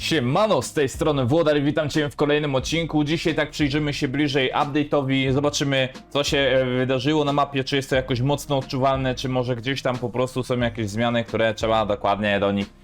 Siemano, z tej strony Włodar witam Cię w kolejnym odcinku. Dzisiaj tak przyjrzymy się bliżej update'owi, zobaczymy co się e, wydarzyło na mapie, czy jest to jakoś mocno odczuwalne, czy może gdzieś tam po prostu są jakieś zmiany, które trzeba dokładnie do nich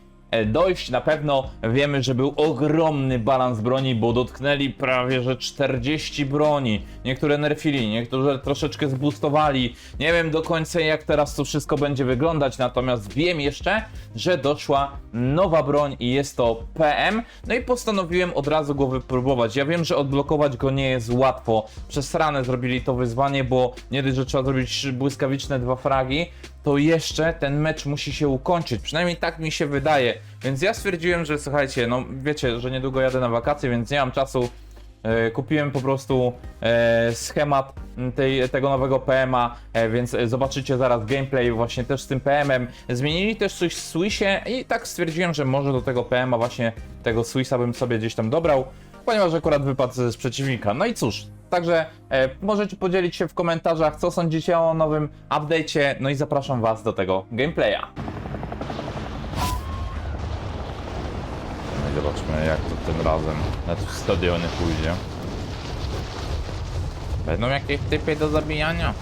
dojść. Na pewno wiemy, że był ogromny balans broni, bo dotknęli prawie że 40 broni. Niektóre nerfili, niektóre troszeczkę zboostowali. Nie wiem do końca jak teraz to wszystko będzie wyglądać, natomiast wiem jeszcze, że doszła nowa broń i jest to PM. No i postanowiłem od razu go wypróbować. Ja wiem, że odblokować go nie jest łatwo. Przez ranę zrobili to wyzwanie, bo nie dość, że trzeba zrobić błyskawiczne dwa fragi, to jeszcze ten mecz musi się ukończyć. Przynajmniej tak mi się wydaje. Więc ja stwierdziłem, że słuchajcie, no wiecie, że niedługo jadę na wakacje, więc nie mam czasu. E, Kupiłem po prostu e, schemat tej, tego nowego PMA, e, więc zobaczycie zaraz gameplay właśnie też z tym PM-em. Zmienili też coś w Swissie i tak stwierdziłem, że może do tego PMA właśnie tego Swissa bym sobie gdzieś tam dobrał, ponieważ akurat wypadł z przeciwnika. No i cóż, także e, możecie podzielić się w komentarzach, co sądzicie o nowym update'cie, no i zapraszam was do tego gameplaya. No i zobaczmy jak to tym razem na te stadiony pójdzie. Będą jakieś typy do zabijania?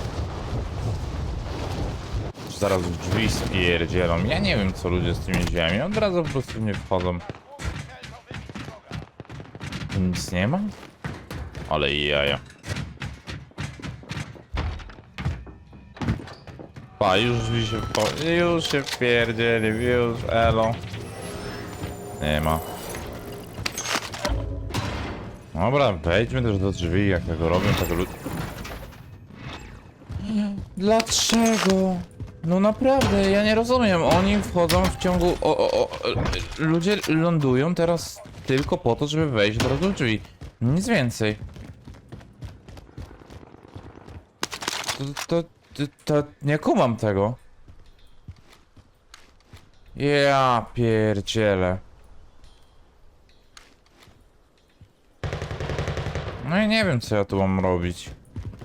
Czy Zaraz w drzwi spierdzielą. Ja nie wiem co ludzie z tymi drzwiami. Od razu po prostu nie wchodzą. Tu Nic nie ma? Ale jaja. Pa, już drzwi się po... Już się wpierdzieli, już, elo. Nie ma. Dobra, wejdźmy też do drzwi, jak tego robią, tego lud... Dlaczego? No naprawdę, ja nie rozumiem. Oni wchodzą w ciągu... O, o, o, ludzie lądują teraz tylko po to, żeby wejść do do drzwi. Nic więcej. To, to, to, nie kumam tego. Ja pierdzielę. No i nie wiem co ja tu mam robić.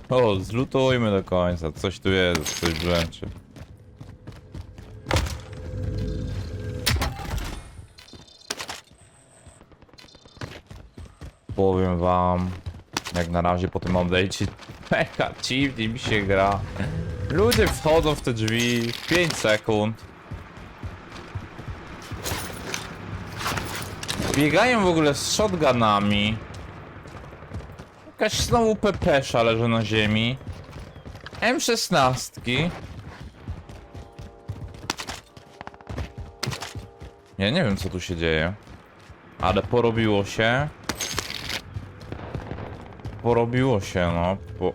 O, zlutujmy do końca. Coś tu jest, coś brzęczy. Powiem wam, jak na razie po tym update'cie mega dziwnie mi się gra. Ludzie wchodzą w te drzwi w 5 sekund. Biegają w ogóle z shotgunami. Jakaś znowu pepesza leży na ziemi. M16. Ja nie wiem co tu się dzieje. Ale porobiło się. Porobiło się, no. Po...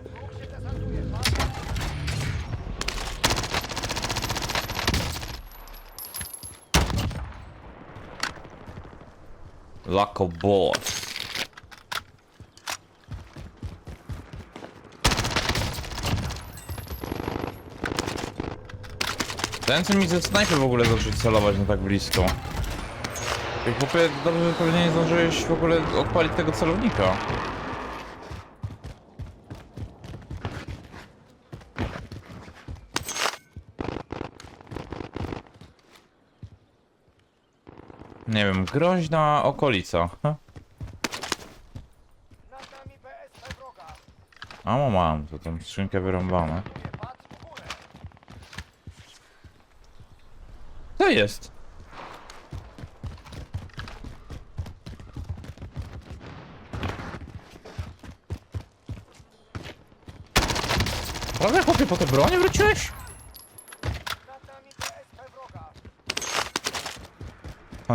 A boss. Ten co mi ze snajpy w ogóle zaczął celować na tak blisko. I chłopie, dobrze, że pewnie nie zdążyłeś w ogóle odpalić tego celownika. Nie wiem, groźna okolica. Wroga. A mam, to tam skrzynkę wyrąbane. Patrz w górę. Co jest? Prawda chłopie po te bronie wróciłeś? Nad nami BSP wroga.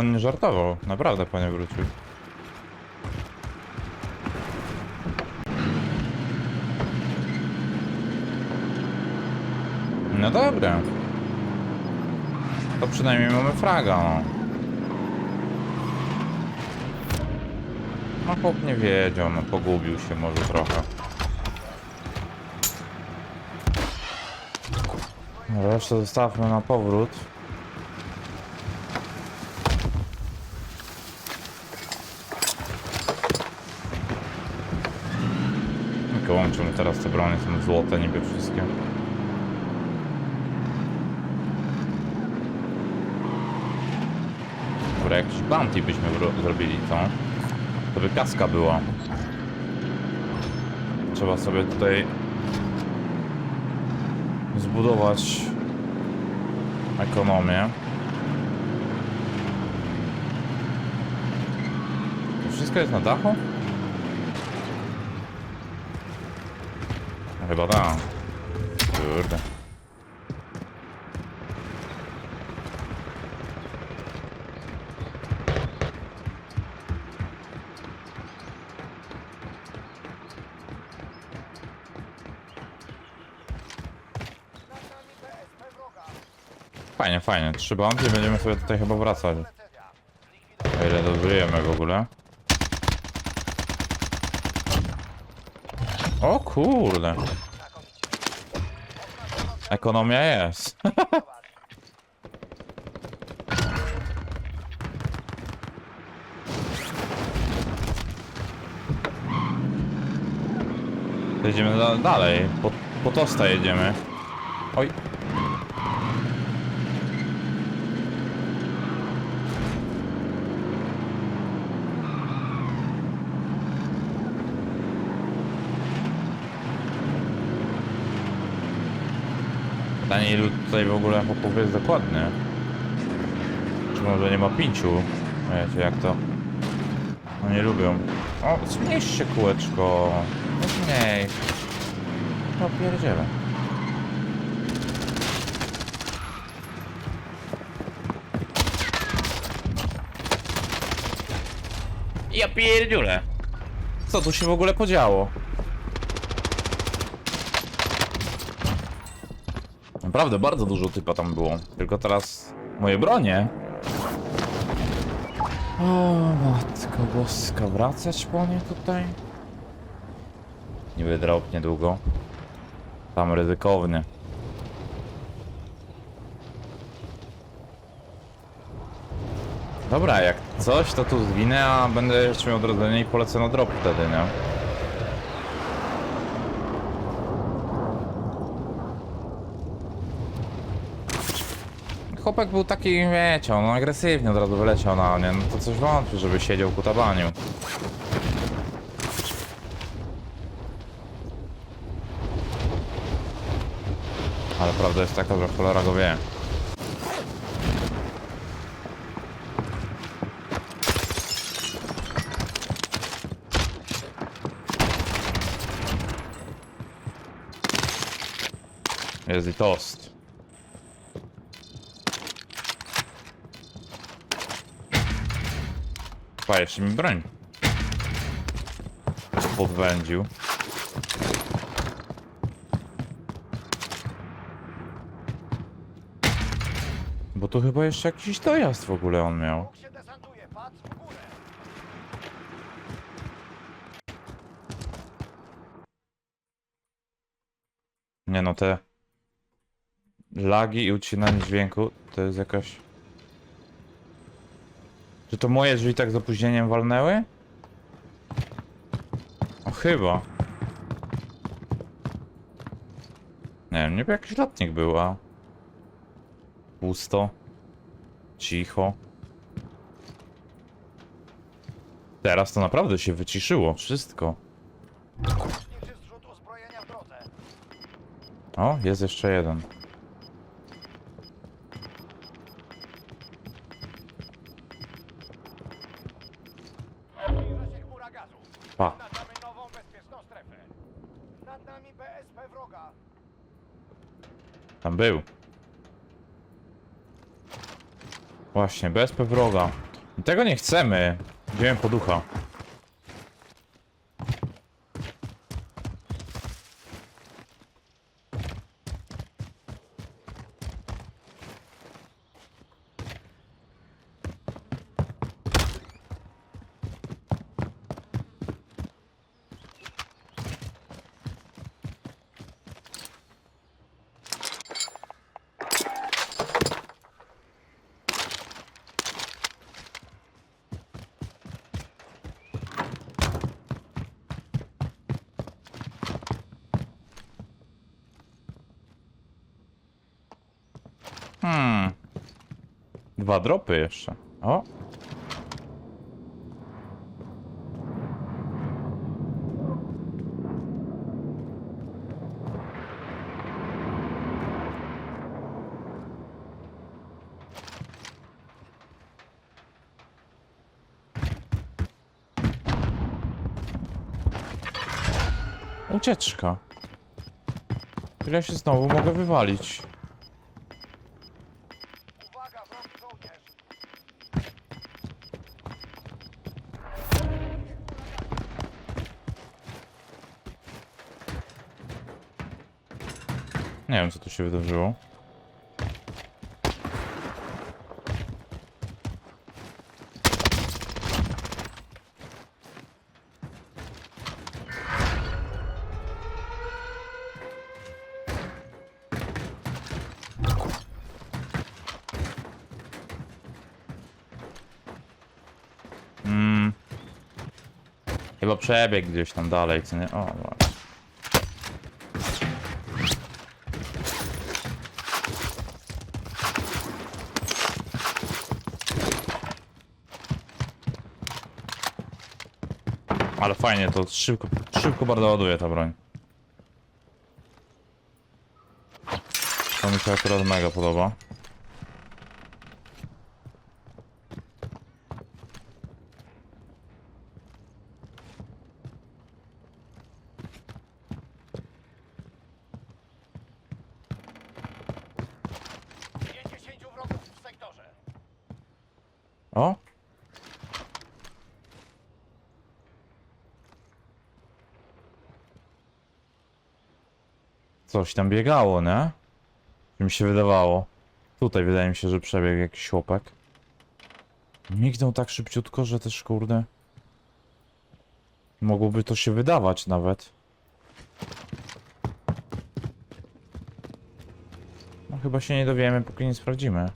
On nie żartował, naprawdę panie wrócił. No dobra. To przynajmniej mamy fraga, no. No chłop nie wiedział, no pogubił się może trochę. Resztę zostawmy na powrót. Łączymy teraz te bronie, są złote niby wszystkie. Dobra, jakiś bounty byśmy zrobili, co? To by kaska była. Trzeba sobie tutaj zbudować ekonomię. Wszystko jest na dachu? Chyba tak. Kurde. Fajnie, fajnie. Trzy bounty i będziemy sobie tutaj chyba wracać. O ile dożyjemy w ogóle. O kurde. Ekonomia jest. Jedziemy da dalej. Po, po tosta jedziemy. Oj. Pytanie ilu tutaj w ogóle chłopów jest dokładnie. Czy może nie ma pięciu? Wiecie jak to? No nie lubią. O, zmniejsz się kółeczko. No zmniejsz. No pierdziele. Ja pierdziule. Co tu się w ogóle podziało? Naprawdę bardzo dużo typa tam było. Tylko teraz moje bronie. O matko boska, wracać po nie tutaj? Niby drop niedługo. Tam ryzykownie. Dobra, jak coś to tu zwinę, a będę jeszcze miał odrodzenie i polecę na drop wtedy, nie? Chłopak był taki, wiecie, on agresywnie od razu wyleciał na mnie, no to coś wątpię, żeby siedział ku tabaniu. Ale prawda jest taka, że cholera go wie. Jest i tost. Pa, jeszcze mi broń. Podwędził. Bo tu chyba jeszcze jakiś dojazd w ogóle on miał. Bóg się desantuje. Patrz w górę. Nie no, te lagi i ucinanie dźwięku to jest jakaś... Czy to moje drzwi tak z opóźnieniem walnęły? O, chyba. Nie wiem, niby jakiś lotnik był, a... Pusto. Cicho. Teraz to naprawdę się wyciszyło, wszystko. O, jest jeszcze jeden. Tam był. Właśnie, BSP wroga. Tego nie chcemy. Idziemy po ducha. dwa dropy jeszcze. O! Ucieczka. Tyle się znowu mogę wywalić. Się wydarzyło. Mm. Chyba przebieg gdzieś tam dalej, co nie? O, właśnie. Ale fajnie, to szybko, szybko bardzo ładuje ta broń. To mi się akurat mega podoba. Coś tam biegało, nie? Mi się wydawało. Tutaj wydaje mi się, że przebiegł jakiś chłopak. Mignął tak szybciutko, że też kurde... Mogłoby to się wydawać nawet. No chyba się nie dowiemy, póki nie sprawdzimy.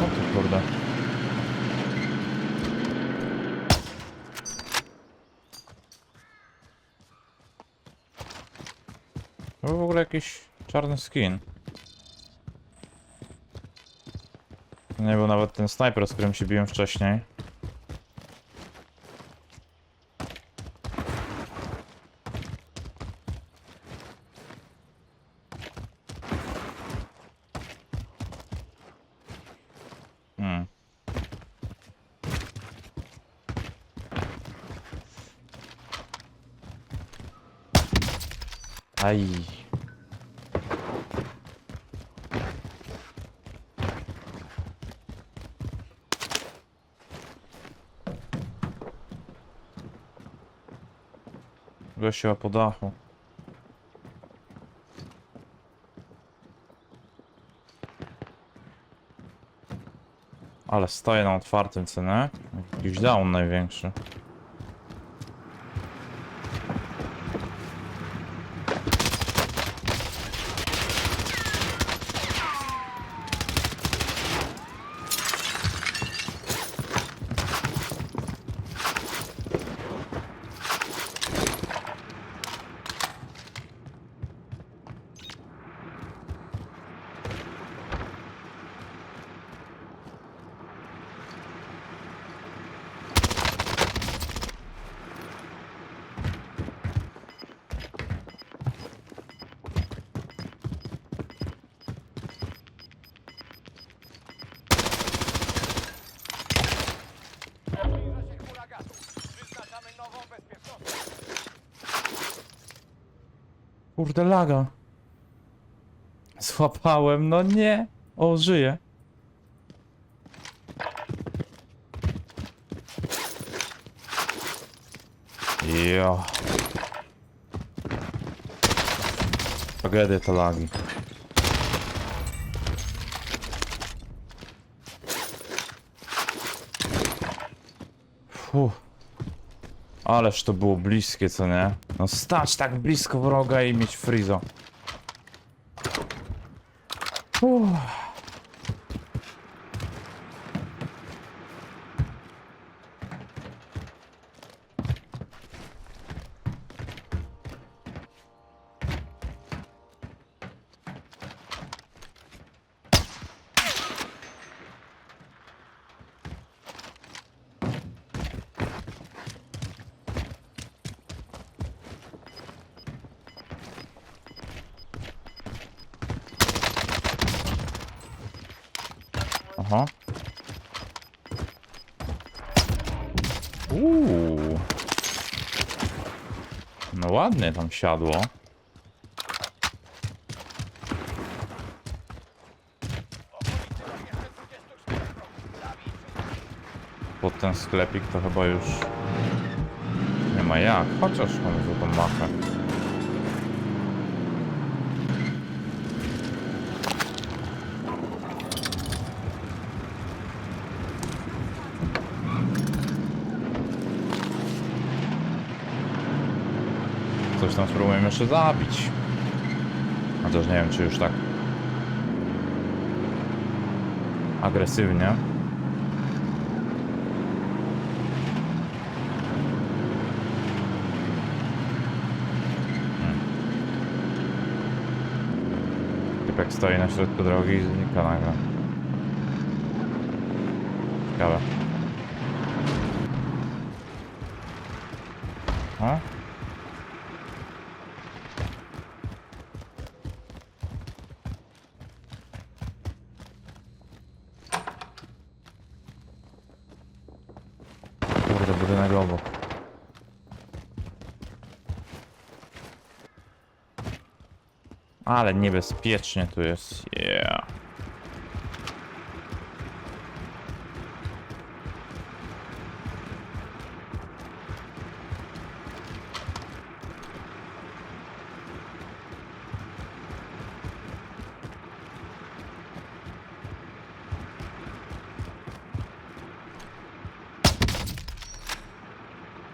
O ty kurde. To był w ogóle jakiś czarny skin. Nie był nawet ten snajper, z którym się biłem wcześniej. Hmm. Aj. Gościła po dachu. Ale stoję na otwartym, nie? Jakiś down największy. Kurde laga. Złapałem, no nie. O, żyje. Jo. Tragedia to lagi. Fuh. Ależ to było bliskie, co nie? No stać tak blisko wroga i mieć frizo. Aha. Uuu. No ładnie tam siadło. Pod ten sklepik to chyba już nie ma jak, chociaż mamy za tą machę. Coś tam spróbujemy jeszcze zabić. Chociaż nie wiem, czy już tak agresywnie. Typek stoi na środku drogi i znika nagle. Ciekawe. O? Ale niebezpiecznie tu jest. Yeah.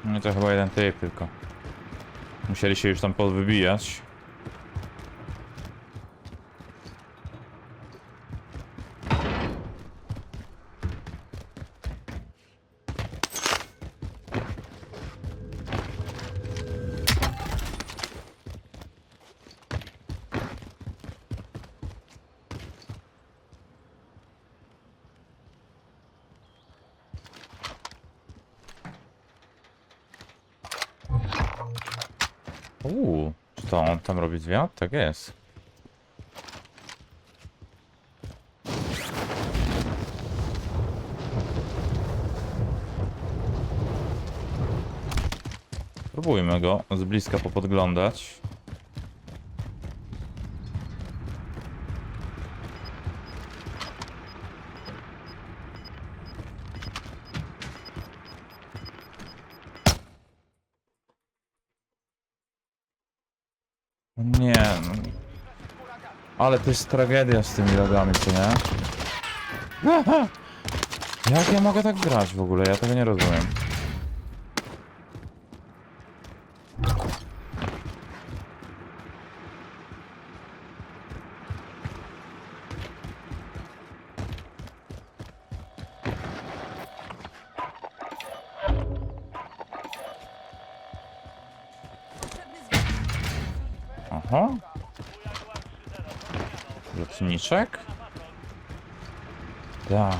No typ tylko. Musieli się już tam podwybijać. Uuu, czy to on tam robi zwiat? Tak jest. Spróbujmy go z bliska popodglądać. No. Ale to jest tragedia z tymi logami, co nie? Jak ja mogę tak grać w ogóle? Ja tego nie rozumiem. Lotniczek? Da.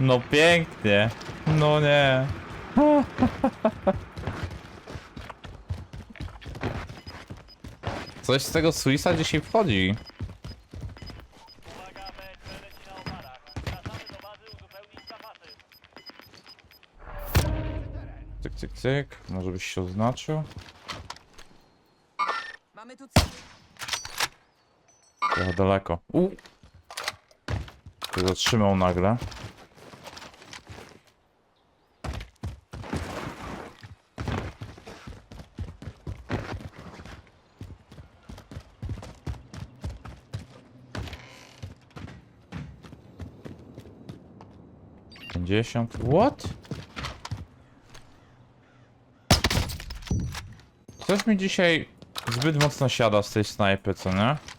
No pięknie. No nie. Coś z tego Suisa dzisiaj wchodzi. Cyk, cyk, cyk. Może byś się oznaczył? Mamy tu cel. Trochę daleko. U. Się zatrzymał nagle. Pięćdziesiąt. What? Coś mi dzisiaj zbyt mocno siada z tej snajpy, co nie?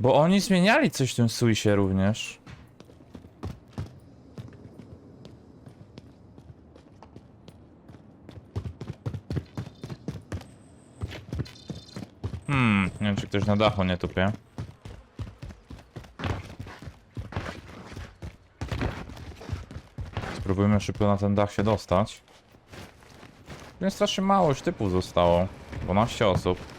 Bo oni zmieniali coś w tym Suisie również. Hmm, nie wiem czy ktoś na dachu nie tupie. Spróbujmy szybko na ten dach się dostać. Więc strasznie mało już typów zostało. 12 osób.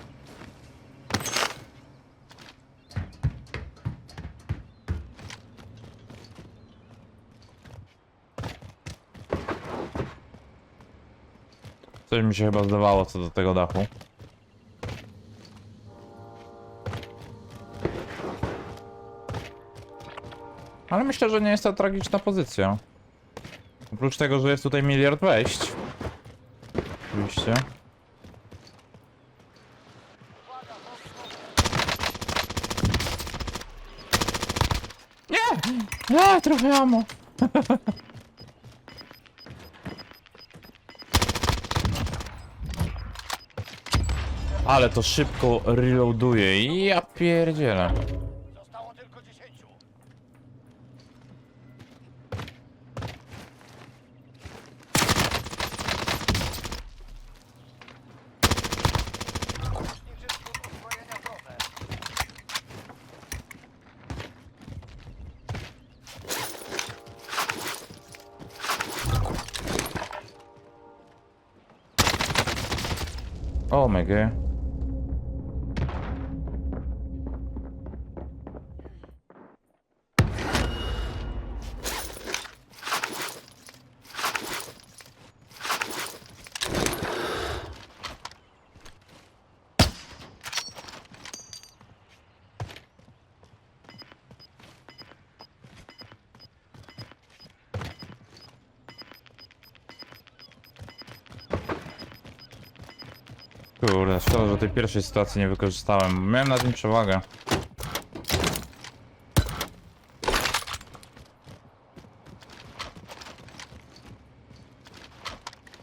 Coś mi się chyba zdawało co do tego dachu. Ale myślę, że nie jest to tragiczna pozycja. Oprócz tego, że jest tutaj miliard wejść. Oczywiście. Nie! Nie, trochę amo. Ale to szybko reloaduje. Ja pierdzielę. Zostało tylko dziesięciu. Niczy skrót uzbrojenia w drodze. O my god. Że tej pierwszej sytuacji nie wykorzystałem. Miałem nad nim przewagę.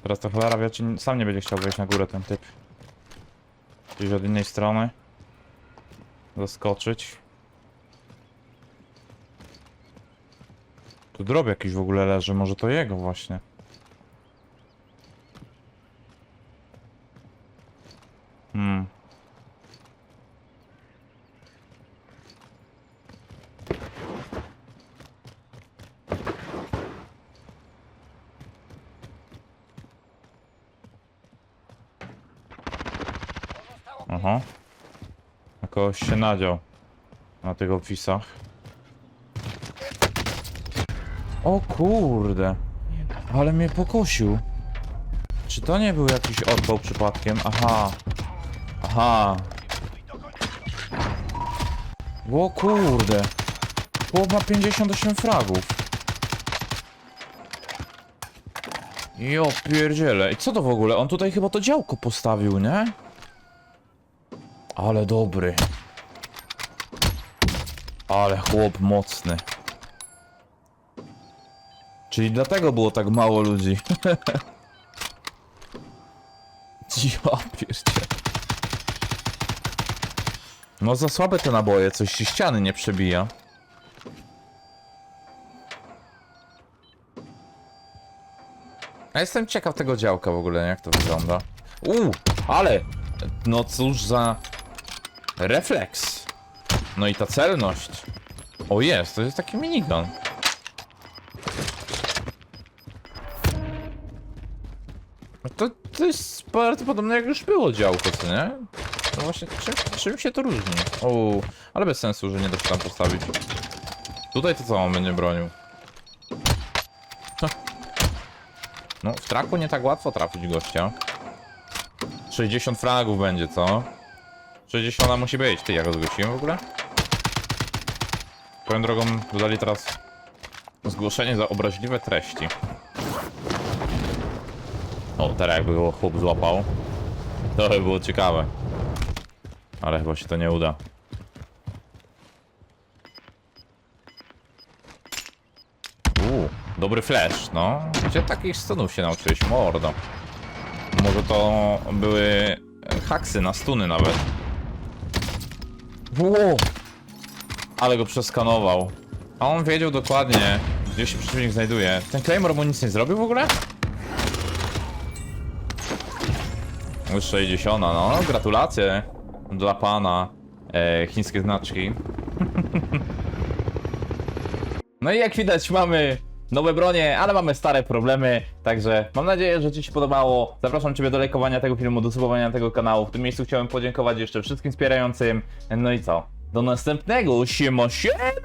Teraz to cholera wie, czy sam nie będzie chciał wejść na górę ten typ. Gdzieś od innej strony. Zaskoczyć. Tu drop jakiś w ogóle leży, może to jego właśnie. Hmm. Pozostało Aha. Kogoś się nadział. Na tych opisach. O kurde. Ale mnie pokosił. Czy to nie był jakiś odpał przypadkiem? Aha. Aha. O kurde. Chłop ma 58 fragów. Jo pierdziele. I co to w ogóle? On tutaj chyba to działko postawił, nie? Ale dobry. Ale chłop mocny. Czyli dlatego było tak mało ludzi. Ja. No za słabe te naboje, coś się ściany nie przebija. A jestem ciekaw tego działka w ogóle, jak to wygląda. Uuu, ale... No cóż za... Refleks. No i ta celność. O jest, to jest taki minigun. To, to jest bardzo podobne jak już było działko, co nie? No właśnie, czym, czym się to różni? O, ale bez sensu, że nie da się tam postawić. Tutaj to co on będzie bronił? No, w traku nie tak łatwo trafić gościa. 60 fragów będzie, co? 60 musi być. Ty, ja go zgłosiłem w ogóle? Swoją drogą dodali teraz zgłoszenie za obraźliwe treści. O, teraz jakby go chłop złapał, to by było ciekawe. Ale chyba się to nie uda. Uuu, dobry flash, no. Gdzie takich stunów się nauczyłeś? Mordo. Może to były haksy na stuny nawet. Wow. Ale go przeskanował. A on wiedział dokładnie, gdzie się przeciwnik znajduje. Ten Claymore mu nic nie zrobił w ogóle? Już 60, no gratulacje dla pana. E, chińskie znaczki. no i jak widać mamy nowe bronie, ale mamy stare problemy, także mam nadzieję, że Ci się podobało. Zapraszam Ciebie do lajkowania tego filmu, do subowania tego kanału. W tym miejscu chciałem podziękować jeszcze wszystkim wspierającym. No i co? Do następnego, siemo siema!